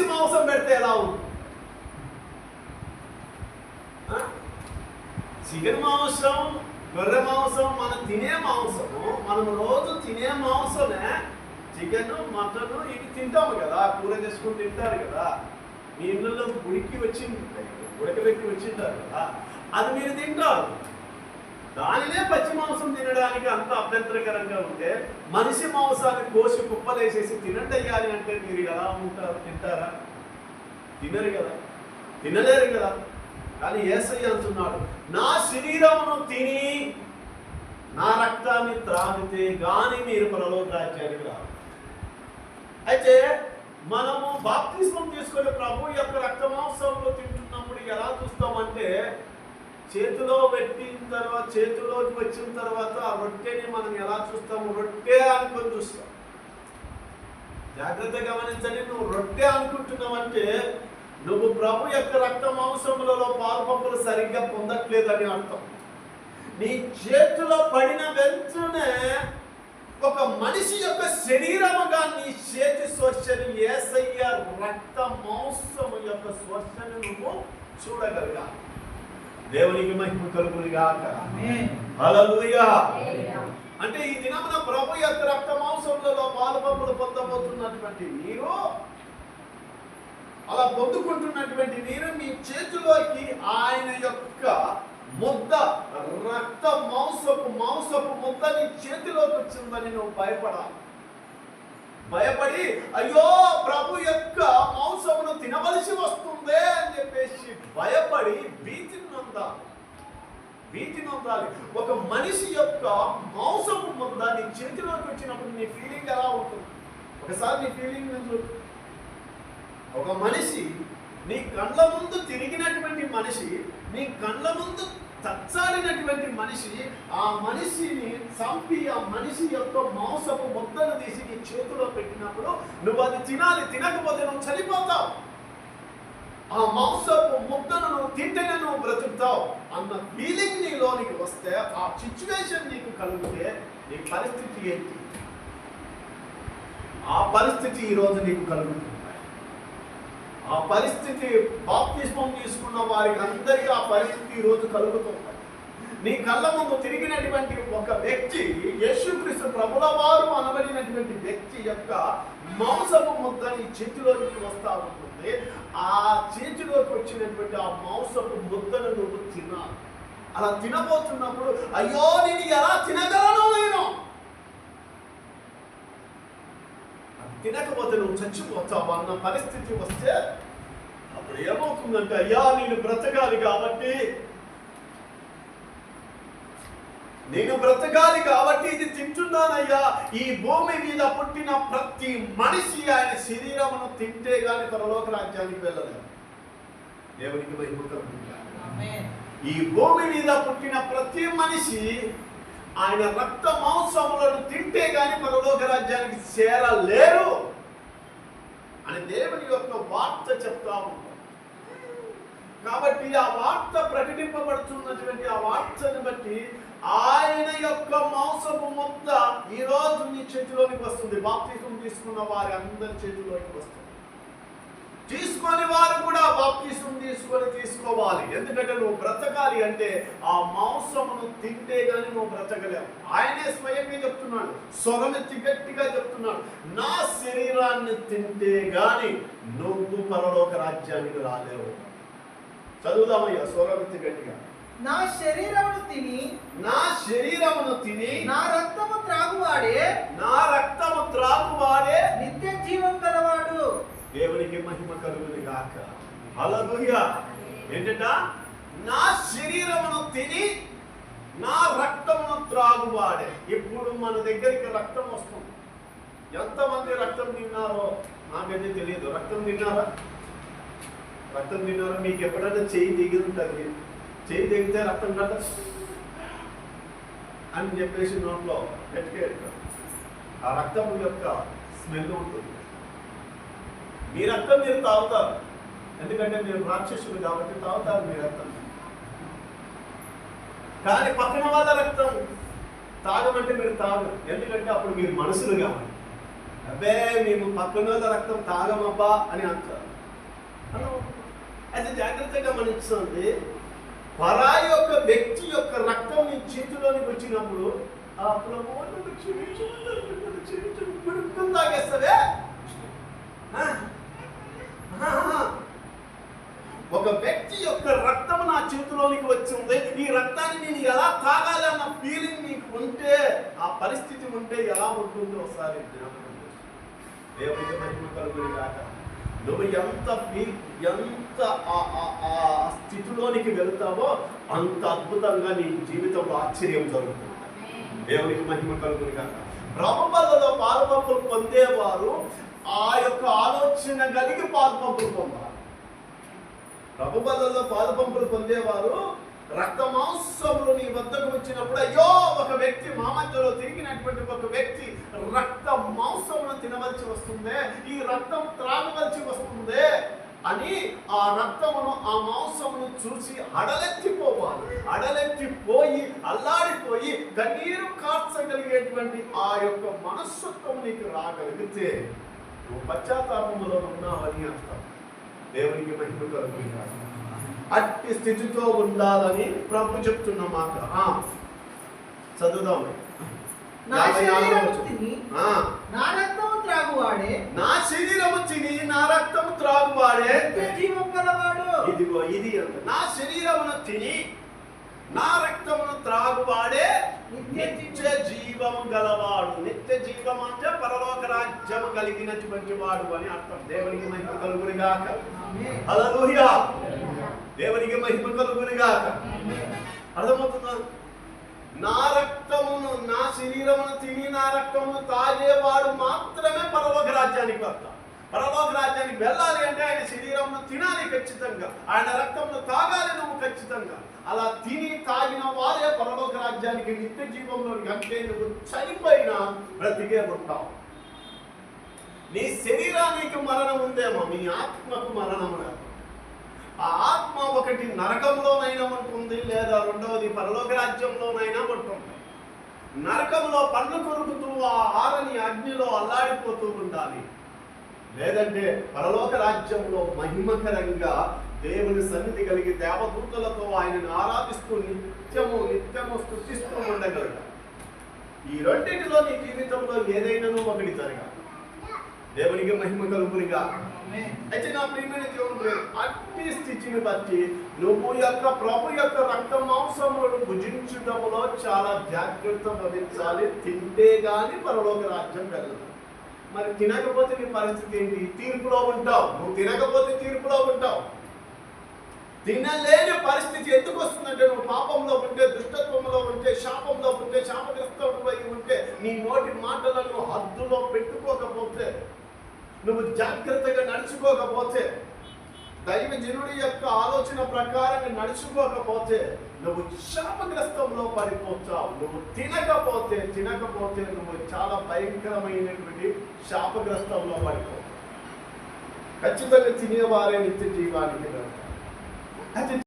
చూసి మాంసం పెడితే ఎలా ఉంది చికెన్ మాంసం గొర్రె మాంసం మనం తినే మాంసము మనం రోజు తినే మాంసమే చికెన్ మటన్ ఇవి తింటాము కదా కూర చేసుకుని తింటారు కదా మీ ఇళ్ళలో ఉడికి వచ్చింది ఉడకబెట్టి వచ్చింటారు కదా అది మీరు తింటారు దానినే పచ్చి మాంసం తినడానికి అంత అభ్యంతరకరంగా ఉంటే మనిషి మాంసాన్ని కోసి కుప్పలేసేసి తినండి అయ్యాలి అంటే మీరు ఎలా ఉంటారు? తింటారా? తినరు కదా. తినలేరు కదా. కానీ ఏసయ్య అంటున్నాడు నా శరీరమును తిని నా రక్తాన్ని త్రాగితే గాని మీరు పరలోక రాజ్యానికి అయితే మనము బాప్తిస్మం తీసుకునే ప్రభు యొక్క రక్త మాంసంలో తింటున్నప్పుడు ఎలా చూస్తామంటే చేతిలో పెట్టిన తర్వాత చేతిలోకి వచ్చిన తర్వాత ఆ రొట్టెని మనం ఎలా చూస్తాము? రొట్టె అనుకొని చూస్తాం. జాగ్రత్త గమనించండి నువ్వు రొట్టె అనుకుంటున్నావంటే నువ్వు ప్రభు యొక్క రక్త మాంసములలో పాల్పంపులు సరిగ్గా పొందట్లేదని అర్థం. నీ చేతిలో పడిన వెంటనే ఒక మనిషి యొక్క శరీరముగా నీ చేతి స్వచ్ఛని ఏసయ్య రక్త మాంసము యొక్క స్పర్శని నువ్వు చూడగలగాలి. దేవునికి మహిమ కలుగునిగాక హల్లెలూయా. అంటే ఈ దినమున ప్రభు యొక్క రక్త మాంసములలో పాలుపంపులు పొందబోతున్నటువంటి మీరు అలా పొందుకుంటున్నటువంటి మీరు మీ చేతిలోకి ఆయన యొక్క ముద్ద రక్త మాంసపు మాంసపు ముద్ద నీ చేతిలోకి వచ్చిందని నువ్వు భయపడాలి. భయపడి అయ్యో ప్రభు యొక్క మాంసమును తినవలసి వస్తుందే అని చెప్పేసి భయపడి భీతిని నొందాలి. భీతి నొందాలి. ఒక మనిషి యొక్క మాంసము ముద్ద నీ చేతిలోకి వచ్చినప్పుడు నీ ఫీలింగ్ ఎలా ఉంటుంది? ఒకసారి నీ ఫీలింగ్ నేను ఒక మనిషి నీ కళ్ళ ముందు తిరిగినటువంటి మనిషి నీ కళ్ళ ముందు తచ్చాడినటువంటి మనిషి ఆ మనిషిని చంపి ఆ మనిషి యొక్క మాంసపు ముద్దను తీసి నీ చేతిలో పెట్టినప్పుడు నువ్వు అది తినాలి తినకపోతే నువ్వు చనిపోతావు. ఆ మాంసపు ముద్దను నువ్వు తింటేనే నువ్వు బ్రతుకుతావు అన్న ఫీలింగ్ నీలోనికి వస్తే ఆ సిచ్యువేషన్ నీకు కలిగితే నీ పరిస్థితి ఏంటి? ఆ పరిస్థితి ఈరోజు నీకు కలుగుతుంది. ఆ పరిస్థితి బాప్తిస్మం తీసుకున్న వారికి అందరికీ ఆ పరిస్థితి ఈరోజు కలుగుతుంది. నీ కళ్ళ ముందు తిరిగినటువంటి ఒక వ్యక్తి యేసుక్రీస్తు ప్రభుల వారు అనబడినటువంటి వ్యక్తి యొక్క మాంసపు ముద్ద నీ చేతిలోకి వస్తా ఉంటుంది. ఆ చేతిలోకి వచ్చినటువంటి ఆ మాంసపు ముద్దను నువ్వు తినాలి. అలా తినబోతున్నప్పుడు అయ్యో నేను ఎలా తినగలను నేను? తినకపోతే నువ్వు చచ్చిపోతావు అన్న పరిస్థితి వస్తే అప్పుడు ఏమవుతుందంటే అయ్యా నేను బ్రతకాలి కాబట్టి నేను బ్రతకాలి కాబట్టి ఇది తింటున్నానయ్యా. ఈ భూమి మీద పుట్టిన ప్రతి మనిషి ఆయన శరీరమును తింటే గాని పరలోక రాజ్యానికి వెళ్ళలేదు. దేవునికి వైపుకం ఈ భూమి మీద పుట్టిన ప్రతి మనిషి ఆయన రక్త మాంసములను తింటే గాని పరలోక రాజ్యానికి చేరలేరు అని దేవుని యొక్క వార్త చెప్తా ఉంటాం కాబట్టి ఆ వార్త ప్రకటింపబడుతున్నటువంటి ఆ వార్తను బట్టి ఆయన యొక్క మాంసపు మొత్త ఈ రోజు నీ చేతిలోనికి వస్తుంది. బాప్తిజం తీసుకున్న వారి అందరి చేతిలోకి వస్తుంది. తీసుకొని వారు కూడా బాప్తిజం తీసుకొని తీసుకోవాలి. ఎందుకంటే నువ్వు బ్రతకాలి అంటే ఆ మాంసమును తింటే గాని నువ్వు బ్రతకలేవు. ఆయనే స్వయంగా చెప్తున్నాడు. స్వరమెత్తి గట్టిగా చెప్తున్నాడు. నా శరీరాన్ని తింటే గాని నువ్వు పరలోక రాజ్యానికి రాలేవు. చదువుదామయ్యా స్వరమెత్తి గట్టిగా నా శరీరమును తిని నా శరీరమును తిని నా రక్తము త్రాగువాడే నా రక్తము త్రాగువాడే నిత్య జీవం గలవాడు. దేవునికి మహిమ కలుగుని గాక. ఏంటంట? నా శరీరమును తిని నా రక్తమును త్రాగువాడే. ఇప్పుడు మన దగ్గరికి రక్తం వస్తుంది. ఎంతమంది రక్తం తిన్నారో నాకైతే తెలియదు. రక్తం తిన్నారా? రక్తం తిన్నారా? మీకు ఎప్పుడైనా చేయి దిగి ఉంటుంది చేయి దిగితే రక్తం కదా? అని చెప్పేసి నోట్లో పెట్టుకేస్తారు ఆ రక్తం యొక్క స్మెల్ ఉంటుంది. మీ రక్తం మీరు తాగుతారు. ఎందుకంటే మీరు రాక్షసులు కాబట్టి తాగుతారు మీ రక్తం కానీ పక్కన వాళ్ళ రక్తం తాగమంటే మీరు తాగరు. ఎందుకంటే అప్పుడు మీరు మనసులు కాబట్టి అబ్బే మేము పక్కన రక్తం తాగమబ్బా అని అంటారు. అయితే జాగ్రత్తగా గమనించండి. పరాయి యొక్క వ్యక్తి యొక్క రక్తం నీ చేతిలోనికి వచ్చినప్పుడు ఆ ప్రభుత్వం నన్ను తాగేస్తావే ఆ? ఒక వ్యక్తి యొక్క రక్తం నా చేతిలోనికి వచ్చింది ఈ రక్తాన్ని నేను ఎలా తాగాలి అన్న ఫీలింగ్ నీకు ఉంటే ఆ పరిస్థితి ఉంటే ఎలా ఉంటుందో ఒకసారి మహిమ కలుగుని గాక నువ్వు ఎంత ఫీ- ఎంత ఆ- ఆ- ఆ స్థితిలోనికి వెళ్తావో అంత అద్భుతంగా నీ జీవితంలో ఆశ్చర్యం జరుగుతుంది. దేవునికి మహిమ కలుగుని కాక ప్రభుత్వాలలో పాల్పంపులు పొందేవారు ఆ యొక్క ఆలోచన కలిగి పాల్పంపులు పొందాలి ప్రభుత్వాలలో పాల్పంపులు పొందేవారు రక్త మాంసములు నీ వద్దకు వచ్చినప్పుడు అయ్యో ఒక వ్యక్తి మా మధ్యలో తిరిగినటువంటి ఒక వ్యక్తి రక్త మాంసమును తినవలసి వస్తుందే ఈ రక్తం త్రాగవలసి వస్తుందే అని ఆ రక్తమును ఆ మాంసమును చూసి అడలెత్తిపోవాలి. అడలెత్తిపోయి అల్లాడిపోయి కన్నీరు కార్చగలిగేటువంటి ఆ యొక్క మనస్తత్వం నీకు రాగలిగితే నువ్వు పశ్చాత్తాపములో ఉన్నావని అర్థం. దేవునికి మహిమ కలుగుతాడు అట్టి స్థితితో ఉండాలని ప్రభు చెప్తున్న మాట. చదువుదాం. నా నా రక్తము త్రాగువాడే. నా శరీరము తిని నా రక్తము త్రాగువాడే. జీవం గలవాడు. ఇదిగో ఇది. నా శరీరమును తిని నా రక్తమును త్రాగువాడే. నిత్య జీవము గలవాడు. నిత్య జీవం అంటే పరలోక కలిగినటువంటి వాడు అని అర్థం. దేవునికి మహిమ కలుగుని గాక. ఆమేన్. దేవునికి మహిమ కలుగుని గాక. అర్థమవుతుందా నా రక్తమును నా శరీరమును తిని నా రక్తమును తాగేవాడు మాత్రమే పరలోక రాజ్యానికి వస్తా. పరలోక రాజ్యానికి వెళ్ళాలి అంటే ఆయన శరీరమును తినాలి ఖచ్చితంగా. ఆయన రక్తమును తాగాలి నువ్వు ఖచ్చితంగా. అలా తిని తాగిన వారే పరలోక రాజ్యానికి నిత్య జీవంలోని అంటే నువ్వు చనిపోయినా బ్రతికే ఉంటావు. నీ శరీరానికి మరణం ఉందేమో నీ ఆత్మకు మరణం రాదు. ఆ ఆత్మ ఒకటి నరకంలోనైనా ఉంటుంది లేదా రెండవది పరలోక రాజ్యంలోనైనా ఉంటుంది నరకంలో పళ్ళు కొరుకుతూ ఆ ఆరని అగ్నిలో అల్లాడిపోతూ ఉండాలి. లేదంటే పరలోక రాజ్యంలో మహిమకరంగా దేవుని సన్నిధి కలిగి దేవదూతలతో ఆయనను ఆరాధిస్తూ నిత్యము నిత్యము స్థుతిస్తూ ఉండగలడు ఈ రెండింటిలో నీ జీవితంలో ఏదైనా ఒకటి జరగాలి. దేవునికి మహిమ కలుగునిగా. అయితే నా ప్రియమైన దేవుడు అట్టి స్థితిని బట్టి నువ్వు యొక్క ప్రభు యొక్క రక్త మాంసములను భుజించడంలో చాలా జాగ్రత్త వహించాలి. తింటే గాని పరలోక రాజ్యం వెళ్ళదు మరి తినకపోతే నీ పరిస్థితి ఏంటి? తీర్పులో ఉంటావు. నువ్వు తినకపోతే తీర్పులో ఉంటావు. తినలేని పరిస్థితి ఎందుకు వస్తుందంటే నువ్వు పాపంలో ఉంటే దుష్టత్వంలో ఉంటే శాపంలో ఉంటే శాపగ్రస్తంలో ఉంటే నీ నోటి మాటలను హద్దులో పెట్టుకోకపోతే నువ్వు జాగ్రత్తగా నడుచుకోకపోతే దైవ జనుడి యొక్క ఆలోచన ప్రకారంగా నడుచుకోకపోతే నువ్వు శాపగ్రస్తంలో పడిపోతావు. నువ్వు తినకపోతే తినకపోతే నువ్వు చాలా భయంకరమైనటువంటి శాపగ్రస్తంలో పడిపోతావు. ఖచ్చితంగా తినేవారే నిత్య జీవానికి అయితే